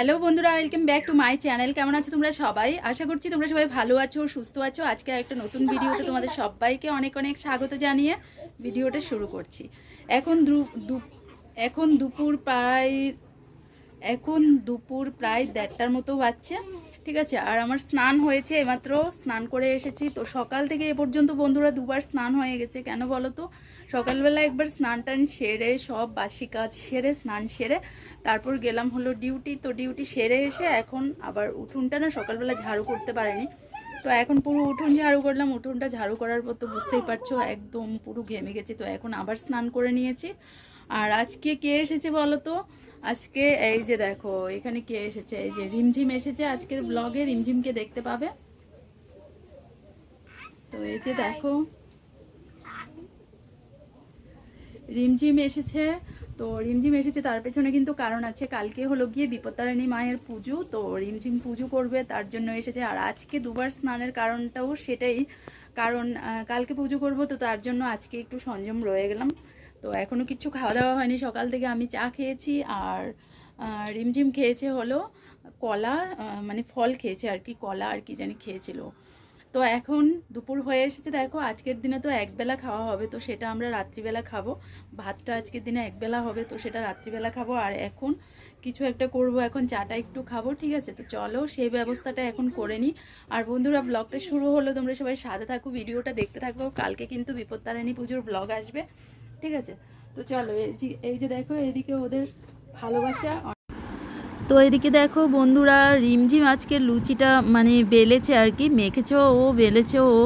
Hello বন্ধুরা welcome back to my channel কেমন আছো তোমরা সবাই? আশা করছি তোমরা সবাই ভালো আছো, সুস্থ আছো। আজকে একটা নতুন ভিডিওতে তোমাদের সবাইকে অনেক অনেক স্বাগত জানিয়ে ভিডিওটা শুরু করছি। এখন এখন দুপুর প্রায়, এখন দুপুর প্রায় দেড়টার মতো বাচ্চা ঠিক আছে? আর আমার স্নান হয়েছে এইমাত্র, স্নান করে এসেছি। তো সকাল থেকে এ পর্যন্ত বন্ধুরা দুবার স্নান হয়ে গেছে, কেন বলো তো? সকালবেলা একবার স্নান টান সেরে, সব বাসি কাজ সেরে, স্নান সেরে, তারপর গেলাম হলো ডিউটি। তো ডিউটি সেরে এসে এখন আবার উঠোনটা না সকালবেলা ঝাড়ু করতে পারেনি। তো এখন পুরো উঠোন ঝাড়ু করলাম, উঠোনটা ঝাড়ু করার পর তো বুঝতেই পারছ, একদম পুরো ঘেমে গেছি। তো এখন আবার স্নান করে নিয়েছি। আর আজকে কে এসেছে বলো তো? আজকে এই যে দেখো, এখানে কে এসেছে? এই যে রিমঝিম এসেছে, আজকের ব্লগে রিমঝিমকে দেখতে পাবে। তো এই যে দেখো, রিমঝিম এসেছে। তো রিমঝিম এসেছে তার পেছনে কিন্তু কারণ আছে, কালকে হলো গিয়ে বিপত্তারিণী মায়ের পুজো, তো রিমঝিম পুজো করবে, তার জন্য এসেছে। আর আজকে দুবার স্নানের কারণটাও সেটাই, কারণ কালকে পুজো করব, তো তার জন্য আজকে একটু সংযম রয়ে গেলাম। তো এখনও কিছু খাওয়া দাওয়া হয়নি। সকাল থেকে আমি চা খেয়েছি আর রিমঝিম খেয়েছে হলো কলা মানে ফল খেয়েছে আর কি, কলা আর কি জানি খেয়েছিল। তো এখন দুপুর হয়ে এসেছে দেখো, আজকের দিনে তো একবেলা খাওয়া হবে, তো সেটা আমরা রাত্রিবেলা খাব। ভাতটা আজকের দিনে একবেলা হবে, তো সেটা রাত্রিবেলা খাব। আর এখন কিছু একটা করব, এখন চাটা একটু খাব, ঠিক আছে? তো চলো, সেই ব্যবস্থাটা এখন করে নিই। আর বন্ধুরা ব্লগটা শুরু হলো, তোমরা সবাই সাথে থাকো, ভিডিওটা দেখতে থাকব কালকে কিন্তু বিপত্তারিণী পুজোর ব্লগ আসবে। ঠিক আছে? তো চলো, এই যে দেখো, এদিকে ওদের ভালোবাসা। তো এদিকে দেখো বন্ধুরা, রিমঝিম আজকে লুচিটা মানে বেলেছে আর কি মেখেছেও ও, বেলেছে ও,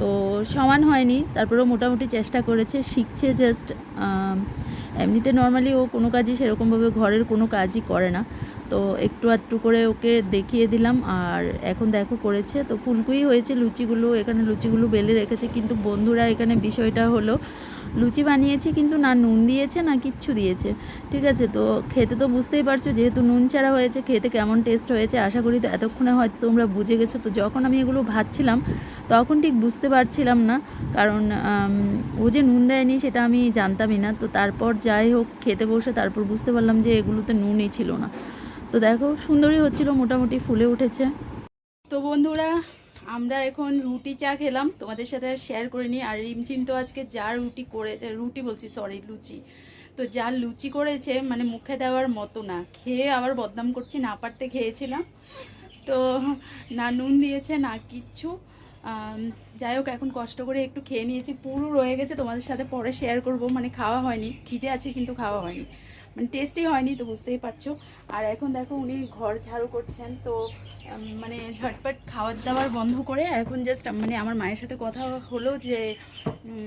তো সমান হয়নি, তারপরেও মোটামুটি চেষ্টা করেছে, শিখছে জাস্ট এমনিতে নর্মালি ও কোনো কাজই সেরকমভাবে ঘরের কোনো কাজই করে না। তো একটু আধটু করে ওকে দেখিয়ে দিলাম আর এখন দেখো করেছে। তো ফুলকুই হয়েছে, লুচিগুলো, এখানে লুচিগুলো বেলে রেখেছে, কিন্তু বন্ধুরা এখানে বিষয়টা হলো, লুচি বানিয়েছে কিন্তু না নুন দিয়েছে না কিচ্ছু দিয়েছে, ঠিক আছে? তো খেতে তো বুঝতেই পারছ, যেহেতু নুন ছাড়া হয়েছে, খেতে কেমন টেস্ট হয়েছে, আশা করি তো এতক্ষণে হয়তো তোমরা বুঝে গেছো। তো যখন আমি এগুলো ভাজছিলাম, তখন ঠিক বুঝতে পারছিলাম না, কারণ ও যে নুন দেয়নি সেটা আমি জানতামই না। তো তারপর যাই হোক, খেতে বসে তারপর বুঝতে পারলাম যে এগুলোতে নুনই ছিল না। তো দেখো, সুন্দরই হচ্ছিল, মোটামুটি ফুলে উঠেছে। তো বন্ধুরা, আমরা এখন রুটি চা খেলাম। তোমাদের সাথে শেয়ার করে নিই আর রিমচিম তো আজকে যা রুটি করে রুটি বলছি সরি লুচি। তো যা লুচি করেছে মানে মুখে দেওয়ার মতো না। খেয়ে আবার বদনাম করছি, না পারতে খেয়েছিলাম। তো না নুন দিয়েছে, না কিচ্ছু। যাই হোক, এখন কষ্ট করে একটু খেয়ে নিয়েছি। পুরো রয়ে গেছে, তোমাদের সাথে পরে শেয়ার করব। মানে খাওয়া হয়নি। খিদে আছে, কিন্তু খাওয়া হয়নি। মানে টেস্টই হয়নি তো বুঝতেই পারছ। আর এখন দেখো উনি ঘর ঝাড়ু করছেন, তো মানে ঝটপট খাবার দাবার বন্ধ করে এখন জাস্ট মানে আমার মায়ের সাথে কথা হলো যে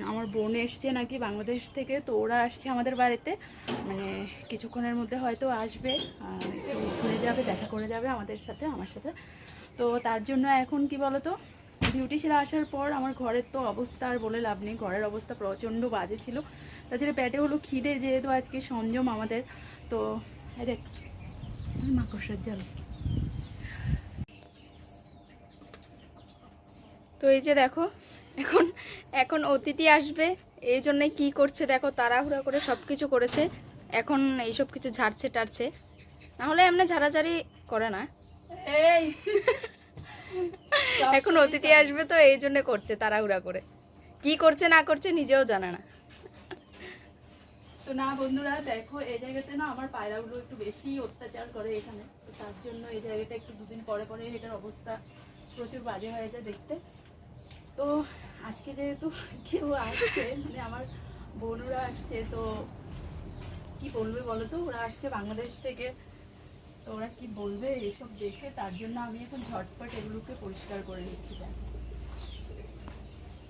আমার বোন এসছে নাকি বাংলাদেশ থেকে, তো ওরা আসছে আমাদের বাড়িতে। মানে কিছুক্ষণের মধ্যে হয়তো আসবে ঘুরে যাবে, দেখা করে যাবে আমাদের সাথে, আমার সাথে। তো তার জন্য এখন কি বলতো সেরে আসার পর আমার ঘরের তো অবস্থা আর বলে লাভ নেই। ঘরের অবস্থা প্রচণ্ড বাজে ছিল। তাছাড়া পেটে হলো খিদে যেহেতু আজকে সংযম আমাদের। তো দেখ মাকড়সার জল তো এই যে দেখো, এখন এখন অতিথি আসবে। এই জন্যই কি করছে দেখো, তাড়াহুড়া করে সব কিছু করেছে। এখন এইসব কিছু ঝাড়ছে টাড়ছে। নাহলে এমনি ঝাড়াঝাড়ি করে না। এই। এখন অতিথি আসবে তো এই জন্য করছে তাড়াহুড়া করে। কি করছে না করছে নিজেও জানে না। তো না বন্ধুরা দেখো এই জায়গাতে না আমার পায়রাগুলো একটু বেশি অত্যাচার করে এখানে। তো তার জন্য এই জায়গাটা একটু দুদিন পরে পরে এটার অবস্থা প্রচুর বাজে হয়ে যায় দেখতে। তো আজকে যেহেতু কেউ আসছে মানে আমার বোনরা আসছে তো কি বলবে বলো তো? ওরা আসছে বাংলাদেশ থেকে। তো ওরা কি বলবে এসব দেখে তার জন্য আমি এখন ঝটপট এগুলোকে পরিষ্কার করে নিচ্ছি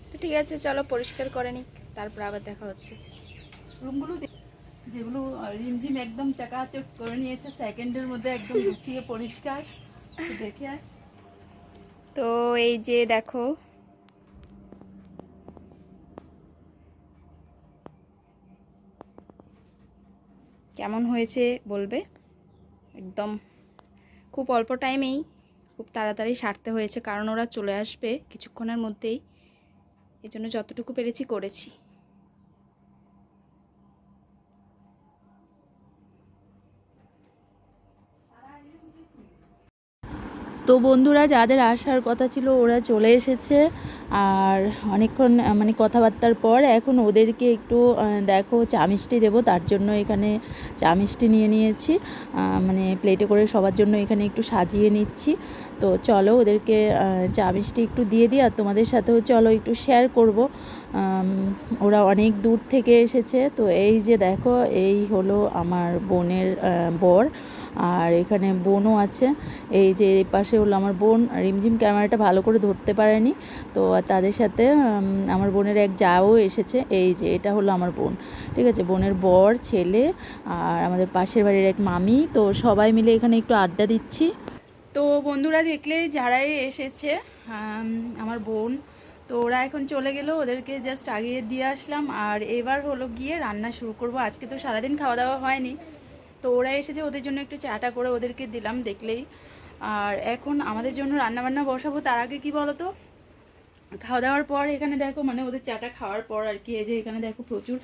তো ঠিক আছে চলো পরিষ্কার করে নিক তারপর আবার দেখা হচ্ছে। রুমগুলো যেগুলো রিমঝিম একদম চাকাচক করে নিয়েছে সেকেন্ডের মধ্যে একদম গুছিয়ে পরিষ্কার। দেখে আস তো এই যে দেখো কেমন হয়েছে বলবে? একদম। খুব অল্প টাইমেই খুব তাড়াতাড়ি সারতে হয়েছে, কারণ ওরা চলে আসবে কিছুক্ষণের মধ্যেই। এজন্য জন্য যতটুকু পেরেছি করেছি। তো বন্ধুরা, যাদের আসার কথা ছিল ওরা চলে এসেছে। আর অনেকক্ষণ মানে কথাবার্তার পর এখন ওদেরকে একটু দেখো চা মিষ্টি দেবো, তার জন্য এখানে চা মিষ্টি নিয়ে নিয়েছি। মানে প্লেটে করে সবার জন্য এখানে একটু সাজিয়ে নিচ্ছি। তো চলো ওদেরকে চা মিষ্টি একটু দিয়ে দিই, আর তোমাদের সাথেও চলো একটু শেয়ার করব। ওরা অনেক দূর থেকে এসেছে। তো এই যে দেখো, এই হলো আমার বোনের বর। আর এখানে বোনও আছে। এই যে এই পাশে হলো আমার বোন। রিমঝিম ক্যামেরাটা ভালো করে ধরতে পারেনি। তো তাদের সাথে আমার বোনের এক যাও এসেছে। এই যে এটা হলো আমার বোন। ঠিক আছে? বোনের বর, ছেলে আর আমাদের পাশের বাড়ির এক মামি। তো সবাই মিলে এখানে একটু আড্ডা দিচ্ছি। তো বন্ধুরা দেখলে যারাই এসেছে আমার বোন, তো ওরা এখন চলে গেল। ওদেরকে জাস্ট আগিয়ে দিয়ে আসলাম। আর এবার হলো গিয়ে রান্না শুরু করব। আজকে তো সারাদিন খাওয়া দাওয়া হয়নি। তো ওরা এসেছে ওদের জন্য একটু চাটা করে ওদেরকে দিলাম দেখলেই। আর এখন আমাদের জন্য রান্না বান্না বসাবো, তার আগে কি বলো তো? খাওয়া দাওয়ার পর এখানে দেখো মানে ওদের চাটা খাওয়ার পর আর কি, এই যে এখানে দেখো প্রচুর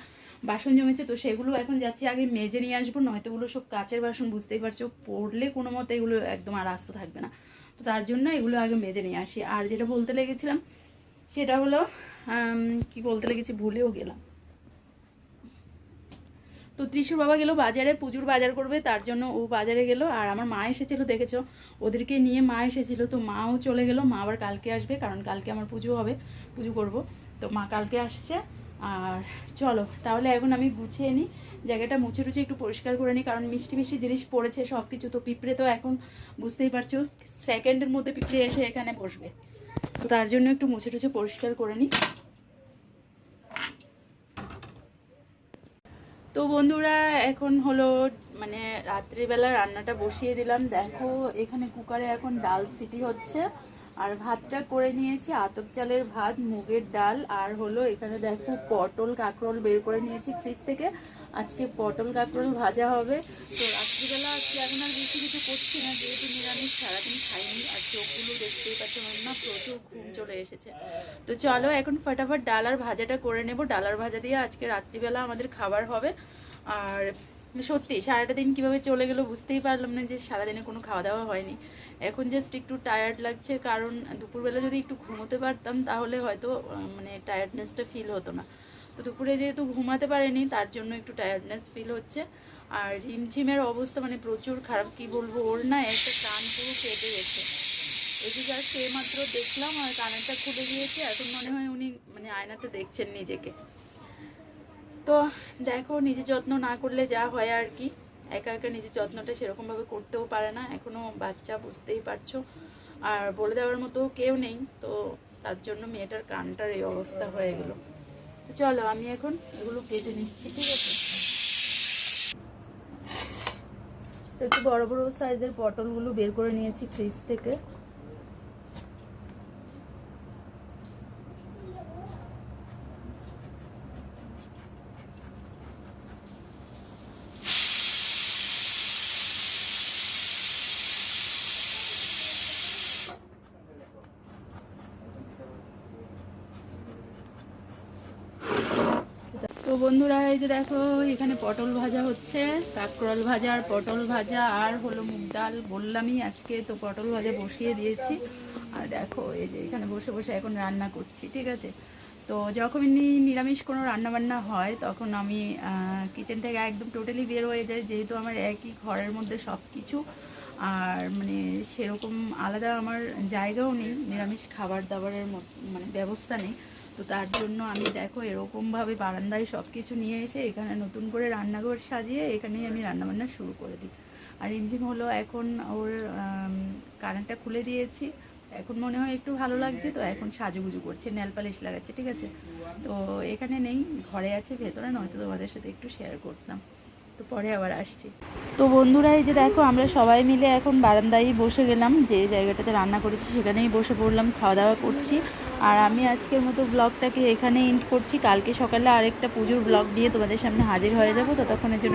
বাসন জমেছে, তো সেগুলো এখন যাচ্ছি আগে মেজে নিয়ে আসব, নয়তো ওগুলো সব কাচের বাসন, বুঝতেই পারছ, পড়লে কোনো মতে এগুলো একদম আর আস্ত থাকবে না। তো তার জন্য এগুলো আগে মেজে নিয়ে আসি। আর যেটা বলতে লেগেছিলাম, সেটা হলো কি বলতে লেগেছি ভুলেও গেলাম। তো ত্রিশুর বাবা গেল বাজারে, পুজোর বাজার করবে, তার জন্য ও বাজারে গেল। আর আমার মা এসেছিল, দেখেছ? ওদেরকে নিয়ে মা এসেছিল, তো মাও চলে গেল। মা আবার কালকে আসবে, কারণ কালকে আমার পুজো হবে, পুজো করব। তো মা কালকে আসছে, আর চলো, তাহলে এখন আমি গুছিয়ে নিই। জায়গাটা মুছে টুছে একটু পরিষ্কার করে নিই, কারণ মিষ্টি মিষ্টি জিনিস পড়েছে সব কিছু তো পিঁপড়ে তো এখন, বুঝতেই পারছ? সেকেন্ডের মধ্যে পিঁপড়ে এসে এখানে বসবে। তো তার জন্য একটু মুছে টুছে পরিষ্কার করে নিই। তো বন্ধুরা, এখন হলো মানে রাত্রিবেলা রান্নাটা বসিয়ে দিলাম। দেখো, এখানে কুকারে এখন ডাল সিটি হচ্ছে। আর ভাতটা করে নিয়েছি, আতপ চালের ভাত, মুগের ডাল, আর হলো এখানে দেখো পটল কাঁকরোল বের করে নিয়েছি ফ্রিজ থেকে। আজকে পটল কাঁকরোল ভাজা হবে। তো রাত্রিবেলা আজকে এখন আর বেশি কিছু করছি না, যেহেতু নিরামিষ, সারাদিন খাইনি, আর চোখগুলো দেখতেই পাচ্ছ না প্রচুর ঘুম চলে এসেছে। তো চলো, এখন ফটাফট ডাল আর ভাজাটা করে নেব। ডাল আর ভাজা দিয়ে আজকে রাত্রিবেলা আমাদের খাবার হবে। আর সত্যি, সারাটা দিন কীভাবে চলে গেলো বুঝতেই পারলাম না যে সারাদিনে কোনো খাওয়া দাওয়া হয়নি। এখন জাস্ট একটু টায়ার্ড লাগছে, কারণ দুপুরবেলা যদি একটু ঘুমোতে পারতাম, তাহলে হয়তো মানে টায়ার্ডনেসটা ফিল হতো না। তো দুপুরে যেহেতু ঘুমাতে পারেনি, তার জন্য একটু টায়ার্ডনেস ফিল হচ্ছে। আর রিমঝিমের অবস্থা মানে প্রচুর খারাপ, কি বলব ওর না একটা কান পুরো কেটে গেছে। এদিকে আর সে মাত্র দেখলাম আর কানেরটা খুলে গিয়েছে এখন মনে হয় উনি মানে আয়নাতে দেখছেন নিজেকে। তো দেখো নিজের যত্ন না করলে যা হয় আর কি। একা একা নিজের যত্নটা সেরকমভাবে করতেও পারে না এখনও বাচ্চা বুঝতেই পারছ। আর বলে দেওয়ার মতো কেউ নেই, তো তার জন্য মেয়েটার কানটার এই অবস্থা হয়ে গেল। তো চলো, আমি এখন এগুলো কেটে নিচ্ছি, ঠিক আছে? তো একটু বড় বড় সাইজের পটলগুলো বের করে নিয়েছি ফ্রিজ থেকে। তো বন্ধুরা, এই যে দেখো, এখানে পটল ভাজা হচ্ছে, কাঁকরোল ভাজা আর পটল ভাজা, আর হলো মুগ ডাল। বললামই আজকে তো পটল ভাজা বসিয়ে দিয়েছি। আর দেখো, এই যে এখানে বসে বসে এখন রান্না করছি, ঠিক আছে? তো যখনই নিরামিষ কোনো রান্নাবান্না হয়, তখন আমি কিচেন থেকে একদম টোটালি বের হয়ে যাই, যেহেতু আমার একই ঘরের মধ্যে সব কিছু আর মানে সেরকম আলাদা আমার জায়গাও নেই, নিরামিষ খাবার দাবারের মানে ব্যবস্থা নেই। তো তার জন্য আমি দেখো এরকমভাবে বারান্দায় সব কিছু নিয়ে এসে এখানে নতুন করে রান্নাঘর সাজিয়ে এখানেই আমি রান্নাবান্না শুরু করে দিই। আর ইঞ্জিন হলো এখন ওর কারেন্টটা খুলে দিয়েছি। এখন মনে হয় একটু ভালো লাগছে তো এখন সাজুগুজু করছে, নেল পালিশ লাগাচ্ছে, ঠিক আছে? তো এখানে নেই, ঘরে আছে, ভেতরে নয়তো তোমাদের সাথে একটু শেয়ার করতাম। তো পরে আবার আসছি। তো বন্ধুরা, এই যে দেখো আমরা সবাই মিলে এখন বারান্দায় বসে গেলাম, যে জায়গাটাতে রান্না করেছি সেখানেই বসে পড়লাম, খাওয়া দাওয়া করছি। আর আমি আজকের মতো ব্লগটাকে এখানে এন্ড করছি। কালকে সকালে আরেকটা পুজোর ব্লগ দিয়ে তোমাদের সামনে হাজির হয়ে যাব। ততক্ষণের জন্য